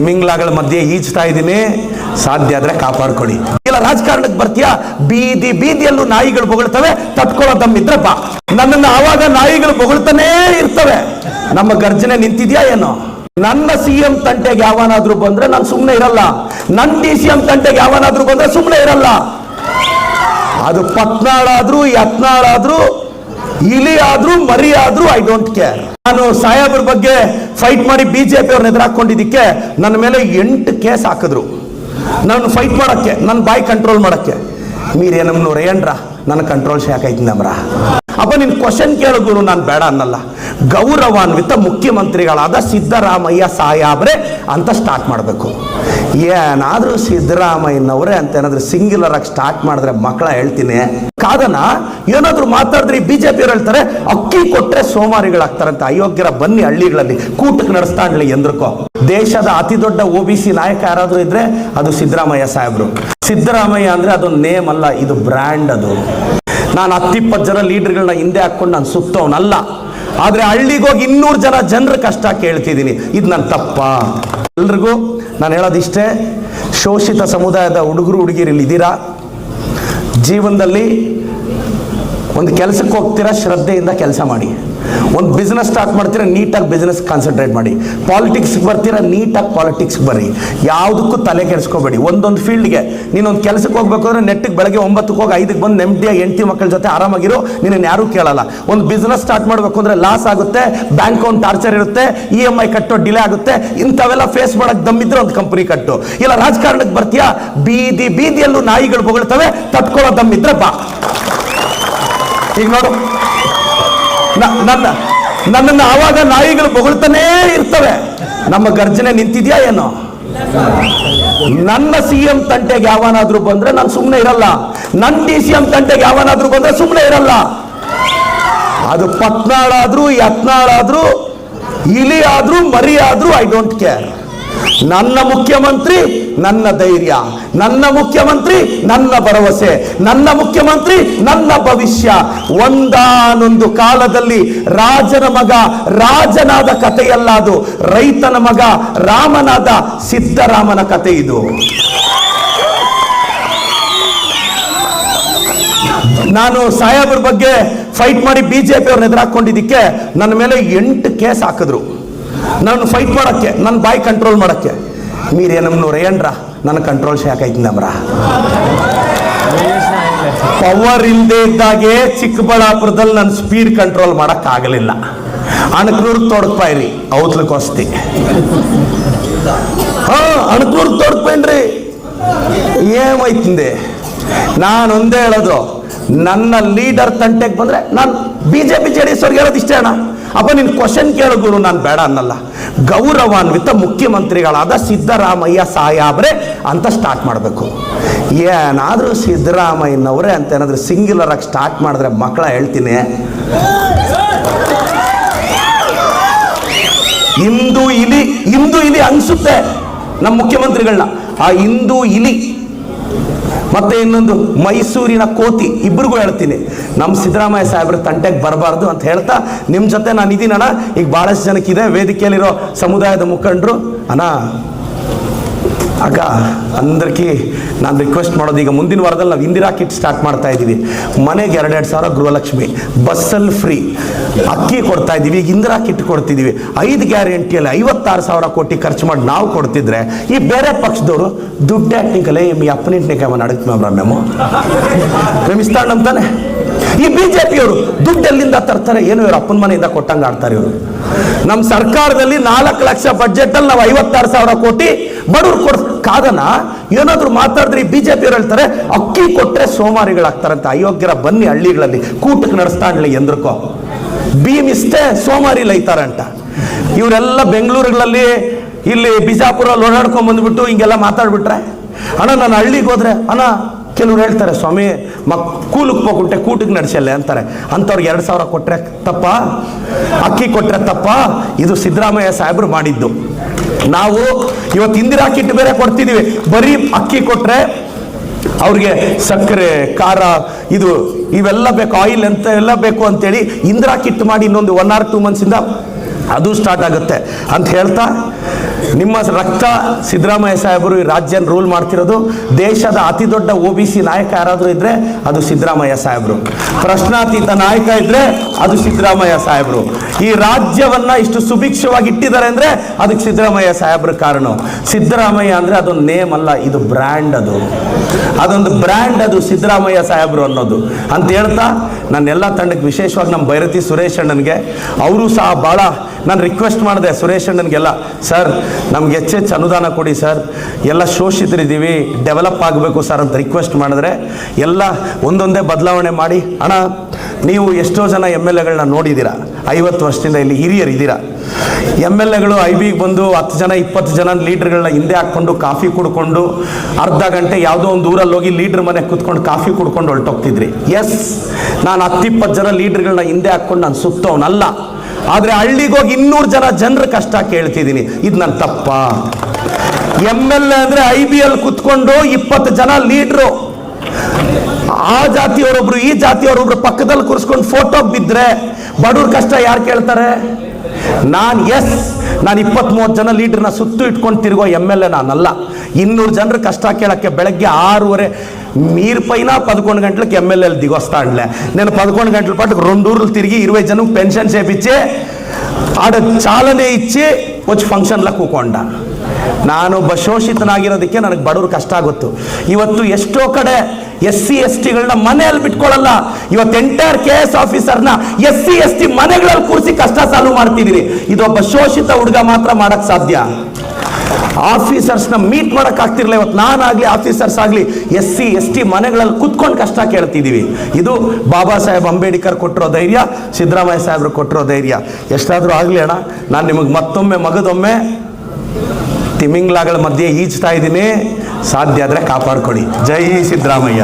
ತಿಮಿಂಗ್ಲಾಗಳ ಮಧ್ಯೆ ಈಜ್ತಾ ಇದ್ದೀನಿ. ಸಾಧ್ಯ ಆದ್ರೆ ಕಾಪಾಡ್ಕೊಳ್ಳಿ. ಇಲ್ಲ, ರಾಜಕಾರಣಕ್ಕೆ ಬರ್ತೀಯಾ? ಬೀದಿ, ಬೀದಿಯಲ್ಲೂ ನಾಯಿಗಳು ಬೊಗಳ್ತವೆ, ತಟ್ಕೊಳ್ಳೋ ದಮ್ಮಿದ್ರೆ ಬಾ. ನನ್ನನ್ನು ಆವಾಗ ನಾಯಿಗಳು ಬೊಗಳ್ತಾನೇ ಇರ್ತವೆ. ನಮ್ಮ ಗರ್ಜನೆ ನಿಂತಿದ್ಯಾ ಏನೋ? ನನ್ನ ಸಿ ಎಂ ತಂಟೆಗೆ ಯಾವನಾದ್ರೂ ಬಂದ್ರೆ ನಾನು ಸುಮ್ಮನೆ ಇರಲ್ಲ. ನನ್ನ ಡಿ ಸಿ ಎಂ ತಂಟೆಗೆ ಯಾವನಾದ್ರೂ ಬಂದ್ರೆ ಸುಮ್ಮನೆ ಇರಲ್ಲ. ಅದು ಪತ್ನಾಳಾದ್ರೂ, ಯತ್ನಾಳಾದ್ರೂ ಇಲಿ ಆದ್ರೂ ಮರಿ ಆದ್ರೂ ಐ ಡೋಂಟ್ ಕೇರ್ ನಾನು ಸಾಹೇಬ್ರ ಬಗ್ಗೆ ಫೈಟ್ ಮಾಡಿ ಬಿಜೆಪಿ ಅವ್ರನ್ನ ಎದುರಾಕೊಂಡಿದ್ದಕ್ಕೆ ನನ್ನ ಮೇಲೆ ಎಂಟು ಕೇಸ್ ಹಾಕಿದ್ರು. ನಾನು ಫೈಟ್ ಮಾಡಕ್ಕೆ ನನ್ನ ಬಾಯಿ ಕಂಟ್ರೋಲ್ ಮಾಡಕ್ಕೆ. ಮೀರೇನಮ್ನು ರೇಯಣ್ರ ನನ್ನ ಕಂಟ್ರೋಲ್ ಶಾಕೈತಿ ನಮ್ರ. ಅಪ್ಪ, ನಿನ್ ಕ್ವಶನ್ ಕೇಳಿದ್ರು ನಾನು ಬೇಡ ಅನ್ನಲ್ಲ. ಗೌರವಾನ್ವಿತ ಮುಖ್ಯಮಂತ್ರಿಗಳಾದ ಸಿದ್ದರಾಮಯ್ಯ ಸಾಯಾಬ್ರೆ ಅಂತ ಸ್ಟಾರ್ಟ್ ಮಾಡಬೇಕು. ಏನಾದ್ರೂ ಸಿದ್ದರಾಮಯ್ಯನವರೇ ಅಂತ ಏನಾದರೂ ಸಿಂಗ್ಯುಲರ್ ಆಗಿ ಸ್ಟಾರ್ಟ್ ಮಾಡಿದ್ರೆ ಮಕ್ಕಳ ಹೇಳ್ತೀನಿ. ಕಾದನ, ಏನಾದರೂ ಮಾತಾಡಿದ್ರೆ ಜೆ ಪಿಯವ್ರು ಹೇಳ್ತಾರೆ, ಅಕ್ಕಿ ಕೊಟ್ಟರೆ ಸೋಮಾರಿಗಳಾಗ್ತಾರಂತೆ, ಅಯೋಗ್ಯರ ಬನ್ನಿ ಹಳ್ಳಿಗಳಲ್ಲಿ, ಕೂಟಕ್ಕೆ ನಡೆಸ್ತಾಂಡ್ಲಿ ಎಂದ್ರಕೋ. ದೇಶದ ಅತಿ ದೊಡ್ಡ ಒ ಬಿ ಸಿ ನಾಯಕ ಯಾರಾದರೂ ಇದ್ರೆ ಅದು ಸಿದ್ದರಾಮಯ್ಯ ಸಾಹೇಬ್ರು. ಸಿದ್ದರಾಮಯ್ಯ ಅಂದ್ರೆ ಅದು ನೇಮ್ ಅಲ್ಲ, ಇದು ಬ್ರ್ಯಾಂಡ್ ಅದು. ನಾನು ಹತ್ತಿಪ್ಪತ್ತು ಜನ ಲೀಡರ್ಗಳನ್ನ ಹಿಂದೆ ಹಾಕ್ಕೊಂಡು ನಾನು ಸುತ್ತವನಲ್ಲ ಆದರೆ ಹಳ್ಳಿಗೋಗಿ ಇನ್ನೂರು ಜನ ಜನರ ಕಷ್ಟ ಕೇಳ್ತಿದ್ದೀನಿ. ಇದು ನನ್ನ ತಪ್ಪ. ಎಲ್ರಿಗೂ ನಾನು ಹೇಳೋದಿಷ್ಟೇ, ಶೋಷಿತ ಸಮುದಾಯದ ಹುಡುಗರು ಹುಡುಗಿರಲ್ಲಿ ಇದ್ದೀರಾ ಜೀವನದಲ್ಲಿ ಒಂದು ಕೆಲಸಕ್ಕೆ ಹೋಗ್ತೀರಾ, ಶ್ರದ್ಧೆಯಿಂದ ಕೆಲಸ ಮಾಡಿ. ಒಂದು ಬಿಸ್ನೆಸ್ ಸ್ಟಾರ್ಟ್ ಮಾಡ್ತೀರಾ, ನೀಟಾಗಿ ಬಿಸ್ನೆಸ್ ಕಾನ್ಸಂಟ್ರೇಟ್ ಮಾಡಿ. ಪಾಲಿಟಿಕ್ಸ್ಗೆ ಬರ್ತೀರಾ, ನೀಟಾಗಿ ಪಾಲಿಟಿಕ್ಸ್ಗೆ ಬರ್ರಿ. ಯಾವುದಕ್ಕೂ ತಲೆ ಕೆಡಿಸ್ಕೋಬೇಡಿ. ಒಂದೊಂದು ಫೀಲ್ಡ್ಗೆ ನೀನೊಂದು ಕೆಲಸಕ್ಕೆ ಹೋಗ್ಬೇಕು ಅಂದ್ರೆ ನೆಟ್ಟಿಗೆ ಬೆಳಗ್ಗೆ ಒಂಬತ್ತಕ್ಕೆ ಹೋಗಿ ಐದಕ್ಕೆ ಬಂದು ನೆಮ್ಮದಿಯಾಗಿ ಹೆಂಡತಿ ಮಕ್ಕಳ ಜೊತೆ ಆರಾಮಾಗಿರೋ ನಿನ್ನ ಯಾರೂ ಕೇಳಲ್ಲ. ಒಂದು ಬಿಸ್ನೆಸ್ ಸ್ಟಾರ್ಟ್ ಮಾಡಬೇಕು ಅಂದ್ರೆ ಲಾಸ್ ಆಗುತ್ತೆ ಬ್ಯಾಂಕ್ ಒಂದು ಟಾರ್ಚರ್ ಇರುತ್ತೆ ಇ ಎಂ ಐ ಕಟ್ಟೋ ಡಿಲೇ ಆಗುತ್ತೆ, ಇಂಥವೆಲ್ಲ ಫೇಸ್ ಮಾಡೋಕ್ಕೆ ದಮ್ಮಿದ್ರೆ ಒಂದು ಕಂಪನಿ ಕಟ್ಟು. ಇಲ್ಲ ರಾಜಕಾರಣಕ್ಕೆ ಬರ್ತೀಯಾ, ಬೀದಿ ಬೀದಿಯಲ್ಲೂ ನಾಯಿಗಳು ಬೊಗಳ್ತವೆ ತಟ್ಕೊಳ್ಳೋ ದಮ್ಮಿದ್ರೆ ಬಾ. ಈಗ ನೋಡು. ನನ್ನ, ನನ್ನನ್ನು ಆವಾಗ ನಾಯಿಗಳು ಬೊಗಳ್ತಾನೇ ಇರ್ತವೆ. ನಮ್ಮ ಗರ್ಜನೆ ನಿಂತಿದ್ಯಾ ಏನೋ? ನನ್ನ ಸಿ ಎಂ ತಂಟೆಗೆ ಯಾವನಾದ್ರೂ ಬಂದ್ರೆ ನಾನು ಸುಮ್ಮನೆ ಇರಲ್ಲ. ನನ್ನ ಡಿ ಸಿ ಎಂ ತಂಟೆಗೆ ಯಾವನಾದ್ರೂ ಬಂದ್ರೆ ಸುಮ್ಮನೆ ಇರಲ್ಲ. ಅದು ಪತ್ನಾಳಾದ್ರೂ ಯತ್ನಾಳಾದ್ರೂ ಇಲಿ ಆದ್ರೂ ಮರಿ ಆದ್ರೂ ಐ ಡೋಂಟ್ ಕೇರ್ ನನ್ನ ಮುಖ್ಯಮಂತ್ರಿ ನನ್ನ ಧೈರ್ಯ, ನನ್ನ ಮುಖ್ಯಮಂತ್ರಿ ನನ್ನ ಭರವಸೆ, ನನ್ನ ಮುಖ್ಯಮಂತ್ರಿ ನನ್ನ ಭವಿಷ್ಯ. ಒಂದಾನೊಂದು ಕಾಲದಲ್ಲಿ ರಾಜನ ಮಗ, ರಾಜನಾದ ಕಥೆಯಲ್ಲ ಅದು ರೈತನ ಮಗ, ರಾಮನಾದ ಸಿದ್ದರಾಮನ ಕಥೆ ಇದು. ನಾನು ಸಾಹೇಬ್ರ ಬಗ್ಗೆ ಫೈಟ್ ಮಾಡಿ ಬಿಜೆಪಿ ಅವ್ರನ್ನ ಎದುರಾಕೊಂಡಿದ್ದಕ್ಕೆ ನನ್ನ ಮೇಲೆ ಎಂಟು ಕೇಸ್ ಹಾಕಿದ್ರು. ನಾನು ಫೈಟ್ ಮಾಡಕ್ಕೆ ನನ್ನ ಬಾಯಿ ಕಂಟ್ರೋಲ್ ಮಾಡಕ್ಕೆ. ರೇಯಣ್ರ, ನನ್ನ ಕಂಟ್ರೋಲ್ ಶಾಕೈತಿ ನಮ್ರ. ಪವರ್ ಇಲ್ಲದೆ ಇದ್ದಾಗೆ ಚಿಕ್ಕಬಳ್ಳಾಪುರದಲ್ಲಿ ನನ್ನ ಸ್ಪೀಡ್ ಕಂಟ್ರೋಲ್ ಮಾಡೋಕ್ಕಾಗಲಿಲ್ಲ. ಅಣಕನೂರು ತೊಡಕ್ಪಾಯ್ರಿ ಔತ್ಲಕ್ಕೆ ವಸ್ತಿ ಹಾ, ಅಣಕನೂರು ತೊಡಕ್ಪೇನ್ರಿ ಏಮೈತಿಂದೆ ನಾನು ಒಂದೇ ಹೇಳೋದು, ನನ್ನ ಲೀಡರ್ ತಂಟೆಗೆ ಬಂದ್ರೆ ನಾನು ಬಿಜೆಪಿ ಜೆ ಡಿ ಎಸ್ ಹೇಳೋದು ಇಷ್ಟೇ ಅಣ್ಣ. ಅಪ್ಪ, ನಿನ್ ಕ್ವಶನ್ ಕೇಳಿದ್ರು ನಾನು ಬೇಡ ಅನ್ನಲ್ಲ. ಗೌರವಾನ್ವಿತ ಮುಖ್ಯಮಂತ್ರಿಗಳಾದ ಸಿದ್ದರಾಮಯ್ಯ ಸಾಯಾಬ್ರೆ ಅಂತ ಸ್ಟಾರ್ಟ್ ಮಾಡಬೇಕು. ಏನಾದ್ರೂ ಸಿದ್ದರಾಮಯ್ಯನವರೇ ಅಂತ ಏನಾದರೂ ಸಿಂಗ್ಯುಲರ್ ಆಗಿ ಸ್ಟಾರ್ಟ್ ಮಾಡಿದ್ರೆ ಮಕ್ಕಳ ಹೇಳ್ತೀನಿ. ಇಂದು ಇಲಿ ಇಂದು ಇಲಿ ಅನ್ಸುತ್ತೆ ನಮ್ಮ ಮುಖ್ಯಮಂತ್ರಿಗಳನ್ನ. ಆ ಇಂದು ಇಲಿ ಮತ್ತೆ ಇನ್ನೊಂದು ಮೈಸೂರಿನ ಕೋತಿ ಇಬ್ಬರಿಗೂ ಹೇಳ್ತೀನಿ. ನಮ್ಮ ಸಿದ್ದರಾಮಯ್ಯ ಸಾಹೇಬ್ರ ತಂಟೆಗೆ ಬರಬಾರ್ದು ಅಂತ ಹೇಳ್ತಾ ನಿಮ್ಮ ಜೊತೆ ನಾನು ಇದೀನಣ್ಣ. ಈಗ ಭಾಳಷ್ಟು ಜನಕ್ಕಿದೆ, ವೇದಿಕೆಯಲ್ಲಿರೋ ಸಮುದಾಯದ ಮುಖಂಡರು. ಅಣ್ಣ ಆಗ ಅಂದ್ರಕಿ ನಾನು ರಿಕ್ವೆಸ್ಟ್ ಮಾಡೋದು ಈಗ ಮುಂದಿನ ವಾರದಲ್ಲಿ ನಾವು ಇಂದಿರಾ ಕಿಟ್ ಸ್ಟಾರ್ಟ್ ಮಾಡ್ತಾ ಇದ್ದೀವಿ ಮನೆಗೆ ಎರಡೆರಡು ಸಾವಿರ ಗೃಹಲಕ್ಷ್ಮಿ ಬಸ್ಸಲ್ಲಿ ಫ್ರೀ ಅಕ್ಕಿ ಕೊಡ್ತಾ ಇದ್ದೀವಿ ಈಗ ಇಂದಿರಾ ಕಿಟ್ ಕೊಡ್ತಿದ್ದೀವಿ ಐದು ಗ್ಯಾರಂಟಿಯಲ್ಲಿ ಐವತ್ತಾರು ಸಾವಿರ ಕೋಟಿ ಖರ್ಚು ಮಾಡಿ ನಾವು ಕೊಡ್ತಿದ್ರೆ ಈ ಬೇರೆ ಪಕ್ಷದವರು ದುಡ್ಡು ಹಾಕ್ನಿಕಲೇ మీ ಅಪ್ಪನಿಂಟ್ನಿಗೆ ಅವನು ಅಡುಗೆ మేము మేము ಇಸ್ತಾಂಡ್ ಅಂತಾನೆ ಈ ಬಿಜೆಪಿಯವರು ದುಡ್ಡು ಎಲ್ಲಿಂದ ತರ್ತಾರೆ ಏನು ಇವ್ರ ಅಪ್ಪನ ಮನೆಯಿಂದ ಕೊಟ್ಟಂಗೆ ಆಡ್ತಾರೆ ಇವರು ನಮ್ಮ ಸರ್ಕಾರದಲ್ಲಿ ನಾಲ್ಕು ಲಕ್ಷ ಬಜೆಟ್ ಅಲ್ಲಿ ನಾವು ಐವತ್ತಾರು ಸಾವಿರ ಕೋಟಿ ಬಡವ್ರು ಕೊಡ್ ಕಾದನ ಏನಾದ್ರು ಮಾತಾಡಿದ್ರೆ ಬಿಜೆಪಿ ಅವ್ರು ಹೇಳ್ತಾರೆ, ಅಕ್ಕಿ ಕೊಟ್ಟರೆ ಸೋಮಾರಿಗಳಾಗ್ತಾರಂತ ಅಯೋಗ್ಯರ ಬನ್ನಿ ಹಳ್ಳಿಗಳಲ್ಲಿ, ಕೂಟಕ್ಕೆ ನಡೆಸ್ತಾಂಡ್ಲಿ ಎಂದ್ರಕೋ. ಭೀಮ್ ಇಷ್ಟೇ ಸೋಮಾರಿ ಲೈತಾರಂಟ ಇವರೆಲ್ಲ ಬೆಂಗಳೂರುಗಳಲ್ಲಿ ಇಲ್ಲಿ ಬಿಜಾಪುರಲ್ಲಿ ಓಡಾಡ್ಕೊಂಡ್ ಬಂದ್ಬಿಟ್ಟು ಹಿಂಗೆಲ್ಲ ಮಾತಾಡ್ಬಿಟ್ರೆ? ಅಣ್ಣ, ನಾನು ಹಳ್ಳಿಗೆ ಹೋದ್ರೆ, ಅಣ್ಣ ಕೆಲವ್ರು ಹೇಳ್ತಾರೆ, ಸ್ವಾಮಿ, ಮಕ್ ಕೂಲಕ್ಕೆ ಹೋಗುಂಟೆ ಕೂಟಕ್ಕೆ ನಡೆಸಲ್ಲ ಅಂತಾರೆ. ಅಂಥವ್ರಿಗೆ ಎರಡು ಸಾವಿರ ಕೊಟ್ಟರೆ ತಪ್ಪ? ಅಕ್ಕಿ ಕೊಟ್ಟರೆ ತಪ್ಪ? ಇದು ಸಿದ್ದರಾಮಯ್ಯ ಸಾಹೇಬರು ಮಾಡಿದ್ದು. ನಾವು ಇವತ್ತು ಇಂದಿರಾ ಕಿಟ್ ಬೇರೆ ಕೊಡ್ತಿದ್ದೀವಿ ಬರೀ ಅಕ್ಕಿ ಕೊಟ್ಟರೆ ಅವ್ರಿಗೆ ಸಕ್ಕರೆ, ಖಾರ, ಇದು, ಇವೆಲ್ಲ ಬೇಕು, ಆಯಿಲ್ ಅಂತ ಎಲ್ಲ ಬೇಕು ಅಂತೇಳಿ ಇಂದಿರಾ ಕಿಟ್ ಮಾಡಿ ಇನ್ನೊಂದು ಒನ್ ಆರ್ ಟೂ ಮಂತ್ಸಿಂದ ಅದು ಸ್ಟಾರ್ಟ್ ಆಗುತ್ತೆ. ಅಂತ ಹೇಳ್ತಾ, ನಿಮ್ಮ ರಕ್ತ ಸಿದ್ದರಾಮಯ್ಯ ಸಾಹೇಬರು ಈ ರಾಜ್ಯನ ರೂಲ್ ಮಾಡ್ತಿರೋದು, ದೇಶದ ಅತಿ ದೊಡ್ಡ ಒ ಬಿ ಸಿ ನಾಯಕ ಯಾರಾದರೂ ಇದ್ದರೆ ಅದು ಸಿದ್ದರಾಮಯ್ಯ ಸಾಹೇಬರು. ಪ್ರಶ್ನಾತೀತ ನಾಯಕ ಇದ್ದರೆ ಅದು ಸಿದ್ದರಾಮಯ್ಯ ಸಾಹೇಬರು. ಈ ರಾಜ್ಯವನ್ನ ಇಷ್ಟು ಸುಭಿಕ್ಷವಾಗಿ ಇಟ್ಟಿದ್ದಾರೆ ಅಂದರೆ ಅದಕ್ಕೆ ಸಿದ್ದರಾಮಯ್ಯ ಸಾಹೇಬ್ರ ಕಾರಣ. ಸಿದ್ದರಾಮಯ್ಯ ಅಂದರೆ ಅದೊಂದು ನೇಮ್ ಅಲ್ಲ, ಇದು ಬ್ರ್ಯಾಂಡ್ ಅದು. ಅದೊಂದು ಬ್ರ್ಯಾಂಡ್ ಅದು ಸಿದ್ದರಾಮಯ್ಯ ಸಾಹೇಬರು ಅನ್ನೋದು. ಅಂತ ಹೇಳ್ತಾ ನನ್ನೆಲ್ಲ ತಂಡಕ್ಕೆ ವಿಶೇಷವಾಗಿ ನಮ್ಮ ಭೈರತಿ ಸುರೇಶ್ ಅಣ್ಣನಿಗೆ, ಅವರು ಸಹ ಭಾಳ ನಾನು ರಿಕ್ವೆಸ್ಟ್ ಮಾಡಿದೆ, ಸುರೇಶ್ ಅಣ್ಣನಿಗೆಲ್ಲ ಸರ್ ನಮ್ಗೆ ಹೆಚ್ಚೆಚ್ಚು ಅನುದಾನ ಕೊಡಿ ಸರ್ ಎಲ್ಲ ಶೋಷಿತರಿದ್ದೀವಿ ಡೆವಲಪ್ ಆಗಬೇಕು ಸರ್ ಅಂತ ರಿಕ್ವೆಸ್ಟ್ ಮಾಡಿದ್ರೆ, ಎಲ್ಲ ಒಂದೊಂದೇ ಬದಲಾವಣೆ ಮಾಡಿ, ಅಣ್ಣ ನೀವು ಎಷ್ಟೋ ಜನ ಎಂ ಎಲ್ ಎಗಳನ್ನ ನೋಡಿದ್ದೀರಾ? ಐವತ್ತು ವರ್ಷದಿಂದ ಇಲ್ಲಿ ಹಿರಿಯರು ಇದ್ದೀರಾ ಎಂ ಎಲ್ ಎಗಳು ಐ ಬಿಗೆ ಬಂದು ಹತ್ತು ಜನ, ಇಪ್ಪತ್ತು ಜನ ಲೀಡ್ರ್ಗಳನ್ನ ಹಿಂದೆ ಹಾಕ್ಕೊಂಡು ಕಾಫಿ ಕುಡ್ಕೊಂಡು ಅರ್ಧ ಗಂಟೆ ಯಾವುದೋ ಒಂದು ಊರಲ್ಲಿ ಹೋಗಿ ಲೀಡ್ರ್ ಮನೆ ಕೂತ್ಕೊಂಡು ಕಾಫಿ ಕುಡ್ಕೊಂಡು ಹೊರಟೋಗ್ತಿದ್ರಿ. ಎಸ್ ನಾನು ಹತ್ತಿಪ್ಪತ್ತು ಜನ ಲೀಡ್ರ್ಗಳನ್ನ ಹಿಂದೆ ಹಾಕ್ಕೊಂಡು ನಾನು ಸುತ್ತವನಲ್ಲ ಆದರೆ ಹಳ್ಳಿಗೋಗಿ ಇನ್ನೂರು ಜನ ಜನರ ಕಷ್ಟ ಕೇಳ್ತಿದ್ದೀನಿ. ಇದು ನನ್ನ ತಪ್ಪ. ಎಂ ಎಲ್ ಎ ಅಂದರೆ ಐ ಬಿ ಎಲ್ ಕುತ್ಕೊಂಡು ಇಪ್ಪತ್ತು ಜನ ಲೀಡ್ರು. ಆ ಜಾತಿಯವರೊಬ್ರು ಈ ಜಾತಿಯವರೊಬ್ರು ಪಕ್ಕದಲ್ಲಿ ಕೂರಿಸ್ಕೊಂಡು ಫೋಟೋ ಬಿದ್ದರೆ ಬಡವ್ರ ಕಷ್ಟ ಯಾರು ಕೇಳ್ತಾರೆ ನಾನು ಎಸ್ ನಾನು ಇಪ್ಪತ್ತ್ ಮೂವತ್ತು ಜನ ಲೀಡ್ರನ್ನ ಸುತ್ತು ಇಟ್ಕೊಂಡು ತಿರುಗೋ ಎಮ್ ಎಲ್ ಎ ನಾನಲ್ಲ ಇನ್ನೂರು ಜನರ ಕಷ್ಟ ಕೇಳಕ್ಕೆ ಬೆಳಗ್ಗೆ ಆರೂವರೆ మీరు పైన పదకొండు గంటలకు ఎమ్మెల్యేలు దిగొస్తాడులే నేను పదకొండు గంటల పాటు రెండు ఊర్లు తిరిగి ఇరవై జనం పెన్షన్ చేపించి ఆడ చాలనే ఇచ్చి వచ్చి ಫಂಕ್ಷನ್ಲ ಕೂಕೊಂಡ ನಾನು ಒಬ್ಬ ಶೋಷಿತನಾಗಿರೋದಕ್ಕೆ ನನಗೆ ಬಡವ್ರ ಕಷ್ಟ ಆಗುತ್ತೆ. ಇವತ್ತು ಎಷ್ಟೋ ಕಡೆ ಎಸ್ ಸಿ, ಎಸ್ ಟಿಗಳನ್ನ ಮನೆಯಲ್ಲಿ ಬಿಟ್ಕೊಳ್ಳಲ್ಲ ಇವತ್ತು ಎಂಟೈರ್ ಕೆ ಎಸ್ ಆಫೀಸರ್ನ ಎಸ್ ಸಿ, ಎಸ್ ಟಿ ಮನೆಗಳಲ್ಲಿ ಕೂರಿಸಿ ಕಷ್ಟ ಸಾಲ್ವ್ ಮಾಡ್ತಿದ್ದೀರಿ ಇದೊಬ್ಬ ಶೋಷಿತ ಹುಡುಗ ಮಾತ್ರ ಮಾಡಕ್ ಸಾಧ್ಯ. ಆಫೀಸರ್ಸ್ನ ಮೀಟ್ ಮಾಡಕ್ ಆಗ್ತಿರ್ಲಿಲ್ಲ. ಇವತ್ತು ನಾನಾಗ್ಲಿ ಆಫೀಸರ್ಸ್ ಆಗಲಿ ಎಸ್ ಸಿ, ಎಸ್ ಟಿ ಮನೆಗಳಲ್ಲಿ ಕುತ್ಕೊಂಡು ಕಷ್ಟ ಕೇಳ್ತಿದ್ದೀವಿ ಇದು ಬಾಬಾ ಸಾಹೇಬ್ ಅಂಬೇಡ್ಕರ್ ಕೊಟ್ಟಿರೋ ಧೈರ್ಯ, ಸಿದ್ದರಾಮಯ್ಯ ಸಾಹೇಬ್ರು ಕೊಟ್ಟಿರೋ ಧೈರ್ಯ. ಎಷ್ಟಾದರೂ ಆಗಲಿ ಅಣ್ಣ, ನಾನು ನಿಮಗೆ ಮತ್ತೊಮ್ಮೆ, ಮಗದೊಮ್ಮೆ ತಿಮಿಂಗ್ಲಾಗಳ ಮಧ್ಯೆ ಈಜ್ತಾ ಇದ್ದೀನಿ. ಸಾಧ್ಯ ಆದರೆ ಕಾಪಾಡ್ಕೊಳ್ಳಿ. ಜೈ ಸಿದ್ದರಾಮಯ್ಯ.